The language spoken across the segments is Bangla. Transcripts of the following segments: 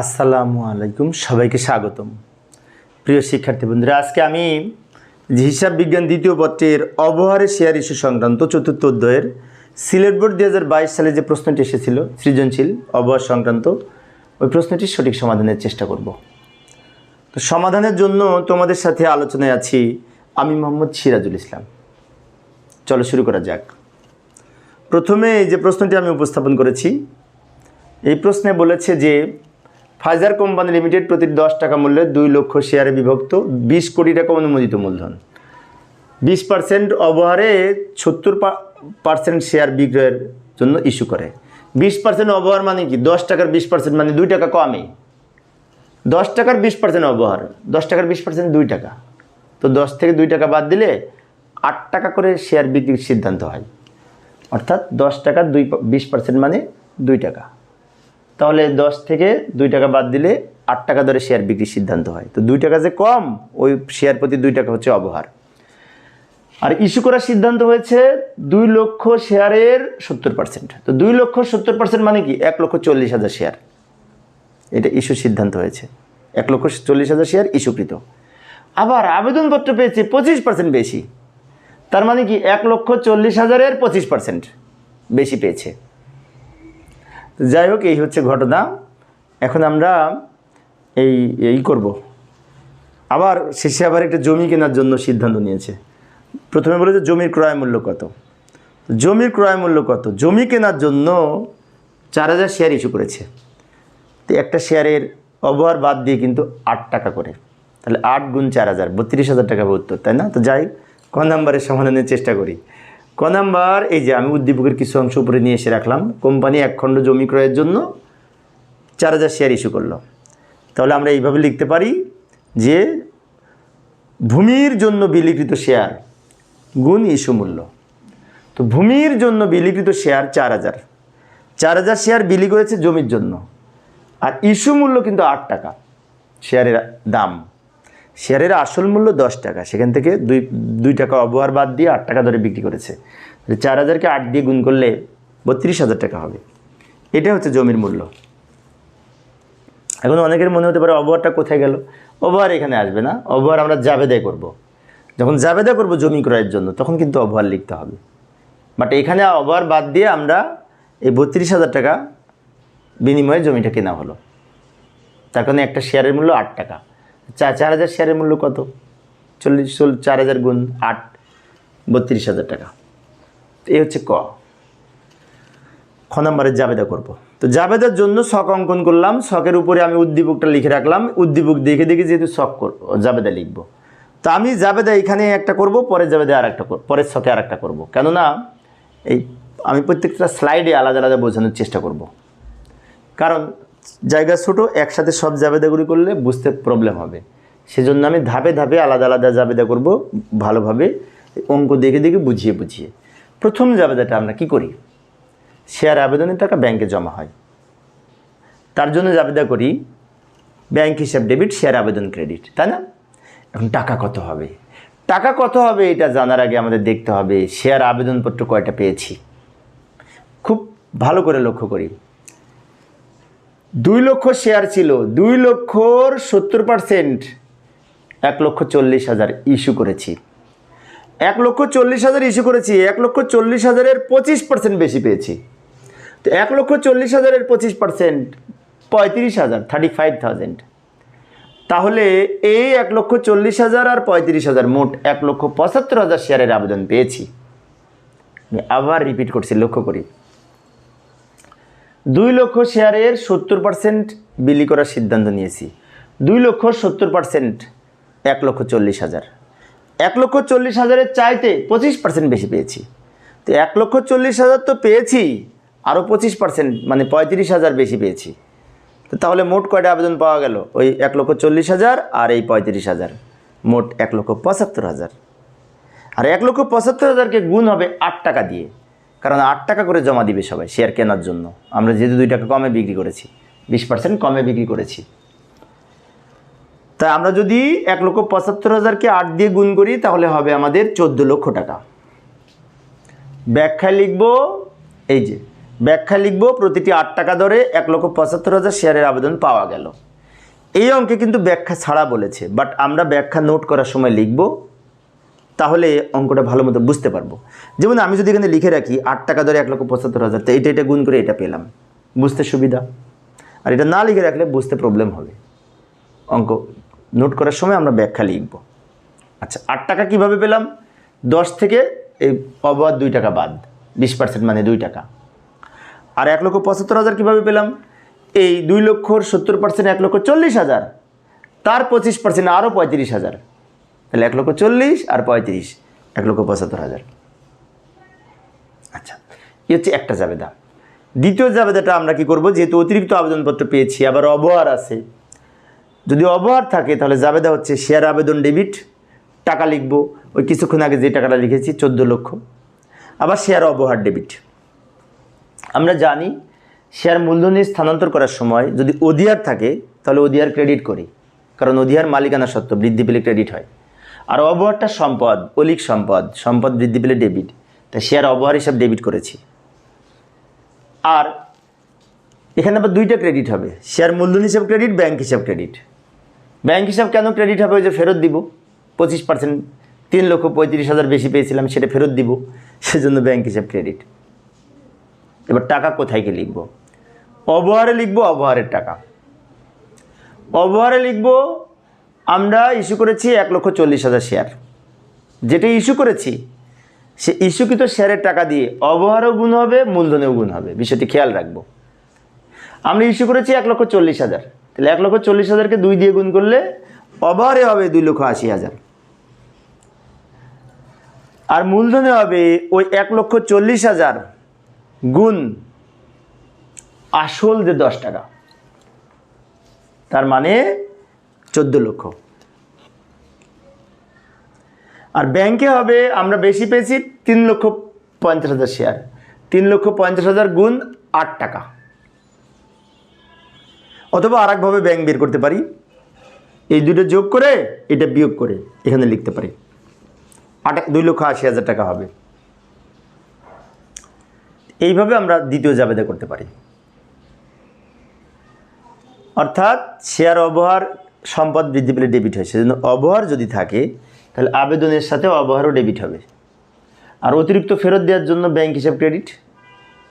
আসসালামু আলাইকুম, সবাইকে স্বাগতম। প্রিয় শিক্ষার্থী বন্ধুরা, আজকে আমি হিসাব বিজ্ঞান দ্বিতীয় পত্রের অবহারে শেয়ার ইস্যু সংক্রান্ত চতুর্থ অধ্যায়ের সিলেট বোর্ড দু হাজার বাইশ সালে যে প্রশ্নটি এসেছিল, সৃজনশীল অবহার সংক্রান্ত, ওই প্রশ্নটির সঠিক সমাধানের চেষ্টা করব। তো সমাধানের জন্য তোমাদের সাথে আলোচনায় আছি আমি মোহাম্মদ সিরাজুল ইসলাম। চলো শুরু করা যাক। প্রথমে যে প্রশ্নটি আমি উপস্থাপন করেছি, এই প্রশ্নে বলেছে যে ফাইজার কোম্পানি লিমিটেড প্রতি দশ টাকা মূল্যে দুই লক্ষ শেয়ারে বিভক্ত বিশ কোটি টাকা অনুমোদিত মূলধন। বিশ পার্সেন্ট অবহারে সত্তর পার্সেন্ট শেয়ার বিক্রয়ের জন্য ইস্যু করে। বিশ পার্সেন্ট অবহার মানে কি? দশ টাকার বিশ পার্সেন্ট মানে দুই টাকা কমে। দশ টাকার বিশ পার্সেন্ট অবহার, দশ টাকার বিশ পার্সেন্ট দুই টাকা। তো দশ থেকে দুই টাকা বাদ দিলে আট টাকা করে শেয়ার বিক্রির সিদ্ধান্ত হয়। অর্থাৎ দশ টাকার দুই বিশ পার্সেন্ট মানে দুই টাকা। তাহলে দশ থেকে দুই টাকা বাদ দিলে আট টাকা ধরে শেয়ার বিক্রির সিদ্ধান্ত হয়। তো দুই টাকা যে কম, ওই শেয়ার প্রতি দুই টাকা হচ্ছে অবহার। আর ইস্যু করার সিদ্ধান্ত হয়েছে দুই লক্ষ শেয়ারের সত্তর পার্সেন্ট তো দুই লক্ষ সত্তর পার্সেন্ট মানে কি? এক লক্ষ চল্লিশ হাজার শেয়ার এটা ইস্যু সিদ্ধান্ত হয়েছে। এক লক্ষ চল্লিশ হাজার শেয়ার ইস্যুকৃত আবার আবেদনপত্র পেয়েছে পঁচিশ পার্সেন্ট বেশি। তার মানে কি? এক লক্ষ চল্লিশ হাজারের পঁচিশ পার্সেন্ট বেশি পেয়েছে। যাই হোক, এই হচ্ছে ঘটনা। এখন আমরা এই এই করব। আবার শেষে আবার একটা জমি কেনার জন্য সিদ্ধান্ত নিয়েছে। প্রথমে বলেছে জমির ক্রয় মূল্য কত? জমির ক্রয় মূল্য কত? জমি কেনার জন্য চার হাজার শেয়ার ইস্যু করেছে। তো একটা শেয়ারের অবহার বাদ দিয়ে কিন্তু আট টাকা করে। তাহলে আট গুণ চার হাজার, বত্রিশ হাজার টাকা উত্তর তাই না? তো যাই, ক নাম্বারের সমাধানের চেষ্টা করি। ক নাম্বার, এই যে আমি উদ্দীপকের কিছু অংশ উপরে নিয়ে এসে রাখলাম। কোম্পানি এক খণ্ড জমি ক্রয়ের জন্য চার হাজার শেয়ার ইস্যু করল। তাহলে আমরা এইভাবে লিখতে পারি যে ভূমির জন্য বিলিকৃত শেয়ার গুণ ইস্যু মূল্য। তো ভূমির জন্য বিলিকৃত শেয়ার চার হাজার। চার হাজার শেয়ার বিলি করেছে জমির জন্য। আর ইস্যু মূল্য কিন্তু আট টাকা শেয়ারের দাম। শেয়ারের আসল মূল্য দশ টাকা। সেখান থেকে দুই দুই টাকা অবহার বাদ দিয়ে আট টাকা ধরে বিক্রি করেছে। চার হাজারকে আট দিয়ে গুণ করলে বত্রিশ হাজার টাকা হবে। এটা হচ্ছে জমির মূল্য। এখন অনেকের মনে হতে পারে অবহারটা কোথায় গেল? অবহার এখানে আসবে না। অবহার আমরা জাবেদায় করব। যখন জাবেদা করব জমি ক্রয়ের জন্য, তখন কিন্তু অবহার লিখতে হবে। বাট এখানে অবহার বাদ দিয়ে আমরা এই বত্রিশ হাজার টাকা বিনিময়ে জমিটা কেনা হলো। তার কারণে একটা শেয়ারের মূল্য আট টাকা। চার চার হাজার শেয়ারের মূল্য কত? চল্লিশ চল চার হাজার গুণ আট, বত্রিশ হাজার টাকা। এই হচ্ছে ক। খ নম্বরে জাবেদা করব। তো জাবেদার জন্য শখ অঙ্কন করলাম। শখের উপরে আমি উদ্দীপকটা লিখে রাখলাম। উদ্দীপক দেখে দেখে যেহেতু শখ করব জাবেদা লিখব। তো আমি জাবেদা এখানে একটা করব পরের জাবেদা আর একটা পরের শখে আর একটা করব। কেননা, এই আমি প্রত্যেকটা স্লাইডে আলাদা আলাদা বোঝানোর চেষ্টা করব। কারণ জায়গা ছোটো, একসাথে সব জাবেদাগুলি করলে বুঝতে প্রবলেম হবে। সেজন্য আমি ধাপে ধাপে আলাদা আলাদা জাবেদা করব ভালোভাবে, অঙ্ক দেখে দেখে বুঝিয়ে বুঝিয়ে। প্রথম জাবেদাটা আমরা কি করি? শেয়ার আবেদনের টাকা ব্যাংকে জমা হয়। তার জন্য জাবেদা করি, ব্যাংক হিসাব ডেবিট, শেয়ার আবেদন ক্রেডিট, তাই না? এখন টাকা কত হবে? টাকা কত হবে এটা জানার আগে আমাদের দেখতে হবে, শেয়ার আবেদনপত্র কয়টা পেয়েছি। খুব ভালো করে লক্ষ্য করি। দুই লক্ষ শেয়ার ছিল, দুই লক্ষর সত্তর পার্সেন্ট এক লক্ষ চল্লিশ হাজার ইস্যু করেছি। এক লক্ষ চল্লিশ হাজার ইস্যু করেছি, এক লক্ষ চল্লিশ হাজারের পঁচিশ পার্সেন্ট বেশি পেয়েছি। তো এক লক্ষ চল্লিশ হাজারের পঁচিশ পার্সেন্ট পঁয়ত্রিশ হাজার থার্টি ফাইভ থাউজেন্ড তাহলে এই এক লক্ষ চল্লিশ হাজার আর পঁয়ত্রিশ হাজার মোট এক লক্ষ পঁচাত্তর হাজার শেয়ারের আবেদন পেয়েছি। আবার রিপিট করছি, লক্ষ্য করি। দুই লক্ষ শেয়ারের সত্তর পার্সেন্ট বিলি করার সিদ্ধান্ত নিয়েছি। দুই লক্ষ সত্তর পার্সেন্ট এক লক্ষ চল্লিশ হাজার। এক লক্ষ চল্লিশ হাজারের চাইতে পঁচিশ পার্সেন্ট বেশি পেয়েছি। তো এক লক্ষ চল্লিশ হাজার তো পেয়েছি আরও পঁচিশ পার্সেন্ট মানে পঁয়ত্রিশ হাজার বেশি পেয়েছি। তো তাহলে মোট কয়টা আবেদন পাওয়া গেল? ওই এক লক্ষ চল্লিশ হাজার আর এই পঁয়ত্রিশ হাজার। মোট এক লক্ষ পঁচাত্তর হাজার। আর এক লক্ষ পঁচাত্তর হাজারকে গুণ হবে আট টাকা দিয়ে। কারণ আট টাকা করে জমা দিবে সবাই শেয়ার কেনার জন্য। আমরা যেহেতু দুই টাকা কমে বিক্রি করেছি, বিশ পার্সেন্ট কমে বিক্রি করেছি। তাই আমরা যদি এক লক্ষ পঁচাত্তর হাজারকে আট দিয়ে গুণ করি, তাহলে হবে আমাদের চোদ্দ লক্ষ টাকা। ব্যাখ্যা লিখব, এই যে ব্যাখ্যা লিখব, প্রতিটি আট টাকা দরে এক লক্ষ পঁচাত্তর হাজার শেয়ারের আবেদন পাওয়া গেল। এই অঙ্কে কিন্তু ব্যাখ্যা ছাড়া বলেছে বাট আমরা ব্যাখ্যা নোট করার সময় লিখব তাহলে অঙ্কটা ভালো মতো বুঝতে পারব। যেমন আমি যদি এখানে লিখে রাখি, আট টাকা ধরে এক লক্ষ পঁচাত্তর হাজার, তো এটা এটা গুণ করে এটা পেলাম। বুঝতে সুবিধা। আর এটা না লিখে রাখলে বুঝতে প্রবলেম হবে। অঙ্ক নোট করার সময় আমরা ব্যাখ্যা লিখব। আচ্ছা আট টাকা কীভাবে পেলাম? দশ থেকে এই অবাধ দুই টাকা বাদ, বিশ পার্সেন্ট মানে দুই টাকা। আর এক লক্ষ পঁচাত্তর হাজার কীভাবে পেলাম? এই দুই লক্ষর সত্তর পার্সেন্ট এক লক্ষ চল্লিশ হাজার, তার পঁচিশ পার্সেন্ট আরও পঁয়ত্রিশ হাজার। তাহলে এক লক্ষ চল্লিশ আর পঁয়ত্রিশ, এক লক্ষ পঁচাত্তর হাজার। আচ্ছা এই হচ্ছে একটা জাবেদা। দ্বিতীয় জাবেদাটা আমরা কি করব? যেহেতু অতিরিক্ত আবেদনপত্র পেয়েছি, আবার অবহার আছে। যদি অবহার থাকে, তাহলে জাবেদা হচ্ছে শেয়ার আবেদন ডেবিট টাকা লিখব। ওই কিছুক্ষণ আগে যে টাকাটা লিখেছি, চোদ্দ লক্ষ। আবার শেয়ার অবহার ডেবিট আমরা জানি শেয়ার মূলধনী স্থানান্তর করার সময় যদি অধিয়ার থাকে, তাহলে অধিয়ার ক্রেডিট করি। কারণ অধিয়ার মালিকানা সত্ত্ব বৃদ্ধি পেলে ক্রেডিট হয়। আর অবহারটা সম্পদ, অলিক সম্পদ সম্পদ বৃদ্ধি পেলে ডেবিট তাই শেয়ার অবহার হিসাব ডেবিট করেছি। আর এখানে আবার দুইটা ক্রেডিট হবে। শেয়ার মূলধন হিসাব ক্রেডিট ব্যাংক হিসাব ক্রেডিট ব্যাংক হিসাব কেন ক্রেডিট হবে? ওই যে ফেরত দিব। পঁচিশ পার্সেন্ট তিন লক্ষ পঁয়ত্রিশ হাজার বেশি পেয়েছিলাম, সেটা ফেরত দিব। সেজন্য ব্যাংক হিসাব ক্রেডিট এবার টাকা কোথায় গিয়ে লিখব? অবহারে লিখব অবহারের টাকা। অবহারে লিখব আমরা ইস্যু করেছি এক লক্ষ চল্লিশ হাজার শেয়ার। যেটা ইস্যু করেছি, সে ইস্যুকৃত শেয়ারের টাকা দিয়ে অবহারও গুণ হবে, মূলধনেও গুণ হবে। বিষয়টি খেয়াল রাখব। আমরা ইস্যু করেছি এক লক্ষ চল্লিশ হাজার। তাহলে এক লক্ষ চল্লিশ হাজারকে দুই দিয়ে গুণ করলে অবহারে হবে দুই লক্ষ আশি হাজার। আর মূলধনে হবে ওই এক লক্ষ চল্লিশ হাজার গুণ আসল যে দশ টাকা। তার মানে চোদ্দ লক্ষ। আর ব্যাংকে হবে, আমরা বেশি পেয়েছি তিন লক্ষ পঞ্চাশ হাজার শেয়ার তিন লক্ষ পঞ্চাশ হাজার গুণ আট টাকা। অথবা আর একভাবে ব্যাংক বের করতে পারি। এই দুটো যোগ করে, এটা বিয়োগ করে, এখানে লিখতে পারি। আট, দুই লক্ষ আশি হাজার টাকা হবে। এইভাবে আমরা দ্বিতীয় জাবেদা করতে পারি। অর্থাৎ শেয়ার অবহার সম্পদ বৃদ্ধি পেলে ডেবিট হয়। সেজন্য অবহার যদি থাকে, তাহলে আবেদনের সাথে অবহারও ডেবিট হবে। আর অতিরিক্ত ফেরত দেওয়ার জন্য ব্যাংক হিসাব ক্রেডিট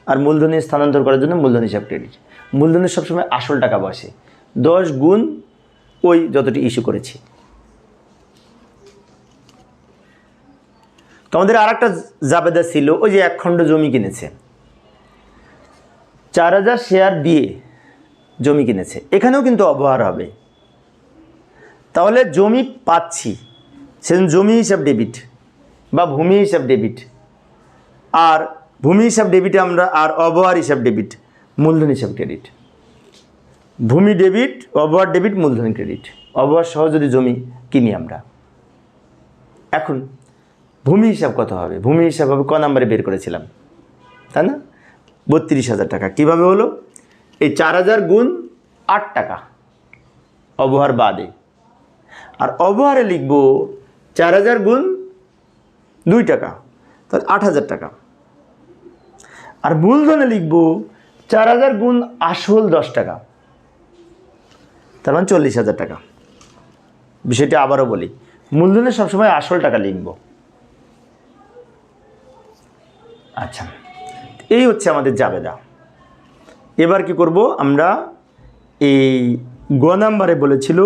আর মূলধনে স্থানান্তর করার জন্য মূলধন হিসাব ক্রেডিট মূলধনের সবসময় আসল টাকা বসে। দশ গুণ ওই যতটি ইস্যু করেছি। তো আমাদের আর একটা জাবেদা ছিল, ওই যে এক খণ্ড জমি কিনেছে। চার হাজার শেয়ার দিয়ে জমি কিনেছে। এখানেও কিন্তু অবহার হবে। তাহলে জমি পাচ্ছি। সেজন্য জমি হিসাব ডেবিট বা ভূমি হিসাব ডেবিট আর ভূমি হিসাব ডেবিটে আমরা, আর অবহার হিসাব ডেবিট মূলধন হিসাব ক্রেডিট ভূমি ডেবিট অবহার ডেবিট মূলধন ক্রেডিট অবহার সহ যদি জমি কিনি আমরা। এখন, ভূমি হিসাব কত হবে? ভূমি হিসাব হবে ক নাম্বারে বের করেছিলাম? তাই না? বত্রিশ হাজার টাকা। কীভাবে হলো? এই চার হাজার গুণ আট টাকা। অবহার বাদে। আর অবহারে লিখব চার হাজার গুণ দুই টাকা, তাহলে আট হাজার টাকা। আর মূলধনে লিখব চার হাজার গুণ আসল দশ টাকা, তার মানে চল্লিশ হাজার টাকা। বিষয়টি আবারও বলি, মূলধনে সবসময় আসল টাকা লিখব। আচ্ছা এই হচ্ছে আমাদের জাবেদা। এবার কি করব আমরা? এই গ নাম্বারে বলেছিল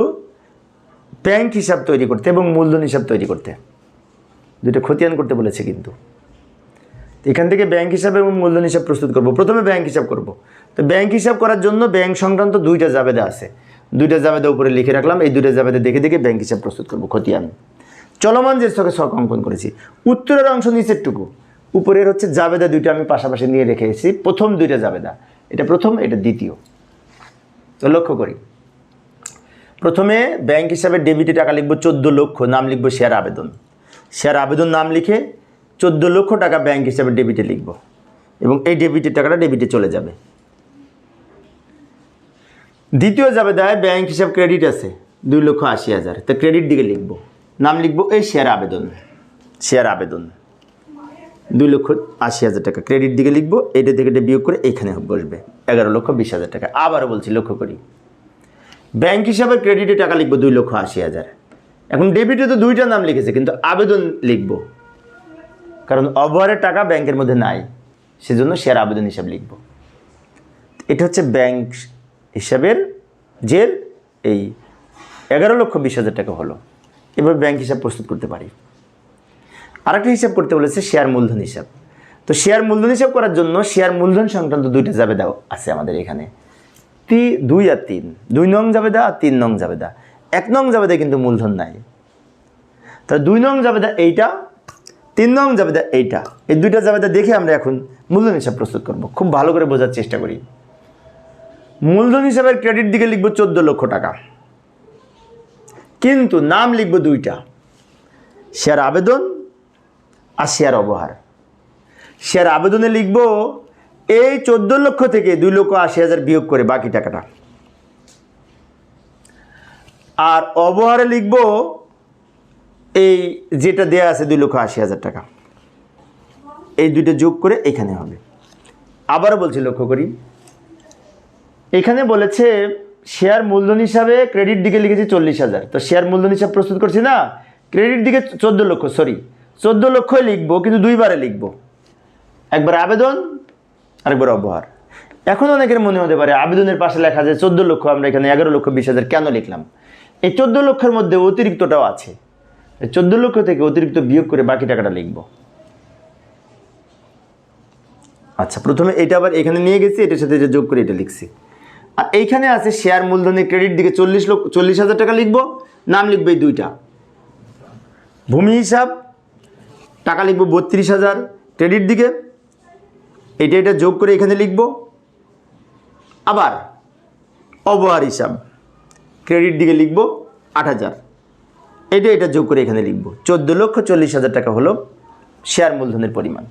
ব্যাংক হিসাব তৈরি করতে এবং মূলধন হিসাব তৈরি করতে। দুটো খতিয়ান করতে বলেছে কিন্তু। এখান থেকে ব্যাংক হিসাব এবং মূলধন হিসাব প্রস্তুত করব। প্রথমে ব্যাংক হিসাব করব। তো ব্যাংক হিসাব করার জন্য ব্যাংক সংক্রান্ত দুইটা জাবেদা আছে। দুইটা জাবেদা উপরে লিখে রাখলাম। এই দুইটা জাবেদা দেখে দেখে ব্যাংক হিসাব প্রস্তুত করব। খতিয়ান। চলমান যে ছকে ছক অঙ্কন করেছি। উত্তরের অংশ নিচেরটুকু। উপরের হচ্ছে জাবেদা দুইটা আমি পাশাপাশি নিয়ে রেখে এসেছি প্রথম দুইটা জাবেদা। এটা প্রথম, এটা দ্বিতীয়। তো লক্ষ্য করি। প্রথমে ব্যাংক হিসাবে ডেবিটে টাকা লিখব চোদ্দ লক্ষ, নাম লিখব শেয়ার আবেদন। শেয়ার আবেদন নাম লিখে চোদ্দ লক্ষ টাকা ব্যাংক হিসাবে ডেবিটে লিখব এবং এই ডেবিটের টাকাটা ডেবিটে চলে যাবে। দ্বিতীয় যাবে দেয় ব্যাংক হিসাব ক্রেডিট আছে, দুই লক্ষ আশি হাজার। তো ক্রেডিট দিকে লিখব, নাম লিখব এই শেয়ার আবেদন শেয়ার আবেদন। দুই লক্ষ আশি হাজার টাকা ক্রেডিট দিকে লিখব, এটা থেকে বিয়োগ করে এখানে বসবে, এগারো লক্ষ বিশ হাজার টাকা। আবারও বলছি লক্ষ্য করি। ব্যাংক হিসাবে ক্রেডিটে টাকা লিখব দুই লক্ষ আশি হাজার। এখন ডেবিটে তো দুইটা নাম লিখেছে, কিন্তু আবেদন লিখব। কারণ অবহারের টাকা ব্যাংকের মধ্যে নাই, সেজন্য শেয়ার আবেদন হিসাব লিখব। এটা হচ্ছে ব্যাংক হিসাবের যে এই এগারো লক্ষ বিশ হাজার টাকা হলো। এভাবে ব্যাংক হিসাব প্রস্তুত করতে পারি। আরেকটা হিসাব করতে বলেছে শেয়ার মূলধন হিসাব। তো শেয়ার মূলধন হিসাব করার জন্য শেয়ার মূলধন সংক্রান্ত দুইটা জাবেদা আছে আমাদের এখানে। তি দুই আর তিন। দুই নং জাবেদা আর তিন নং জাবেদা। এক নং জাবেদা কিন্তু মূলধন নাই। তা দুই নং জাবেদা এইটা, তিন নং জাবেদা এইটা। এই দুইটা জাবেদা দেখে আমরা এখন মূলধন হিসাব প্রস্তুত করব। খুব ভালো করে বোঝার চেষ্টা করি। মূলধন হিসাবের ক্রেডিট দিকে লিখব চোদ্দ লক্ষ টাকা। কিন্তু নাম লিখব দুইটা। শেয়ার আবেদন আর শেয়ার অবহার। শেয়ার আবেদনে লিখব এই চোদ্দ লক্ষ থেকে দুই লক্ষ আশি হাজার বিয়োগ করে বাকি টাকাটা। আর অবহারে লিখব এই যেটা দেয়া আছে দুই লক্ষ আশি হাজার টাকা। এই দুইটা যোগ করে এখানে হবে। আবারও বলছি লক্ষ্য করি। এখানে বলেছে, শেয়ার মূলধন হিসাবে ক্রেডিট দিকে লিখেছি চল্লিশ হাজার। তো শেয়ার মূলধন হিসাব প্রস্তুত করছি না? ক্রেডিট দিকে চোদ্দ লক্ষ, সরি, চোদ্দ লক্ষই লিখব, কিন্তু দুইবারে লিখব। একবার আবেদন আরেকবার অবহার এখন অনেকের মনে হতে পারে আবেদনের পাশে লেখা যায় চোদ্দ লক্ষ, আমরা এখানে এগারো লক্ষ, বিশ হাজার কেন লিখলাম? এই চোদ্দ লক্ষের মধ্যে অতিরিক্তটাও আছে। এই চোদ্দ লক্ষ থেকে অতিরিক্ত বিয়োগ করে বাকি টাকাটা লিখব। আচ্ছা প্রথমে এটা আবার এখানে নিয়ে গেছি, এটার সাথে এটা যোগ করে এটা লিখছি। আর এইখানে আছে শেয়ার মূলধনের ক্রেডিট দিকে চল্লিশ লক্ষ, চল্লিশ হাজার টাকা লিখব, নাম লিখবে এই দুইটা। ভূমি হিসাব, টাকা লিখব বত্রিশ হাজার, ক্রেডিট দিকে এটা এটা যোগ করে এখানে লিখব। আবার অবহার হিসাব। ক্রেডিট দিকে লিখব আট হাজার। এটা এটা যোগ করে এখানে লিখব। চোদ্দ লক্ষ চল্লিশ হাজার টাকা হলো শেয়ার মূলধনের পরিমাণ।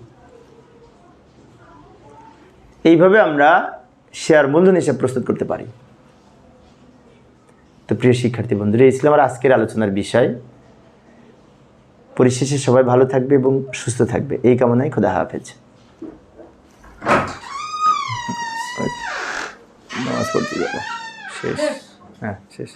এইভাবে আমরা শেয়ার মূলধন হিসাব প্রস্তুত করতে পারি। তো প্রিয় শিক্ষার্থী বন্ধুরা, এই ছিল আমার আজকের আলোচনার বিষয়। পরিশেষে সবাই ভালো থাকবে এবং সুস্থ থাকবে। এই কামনায় খোদা হাফেজ। নামাজ পড়তে যাব শেষ হ্যাঁ শেষ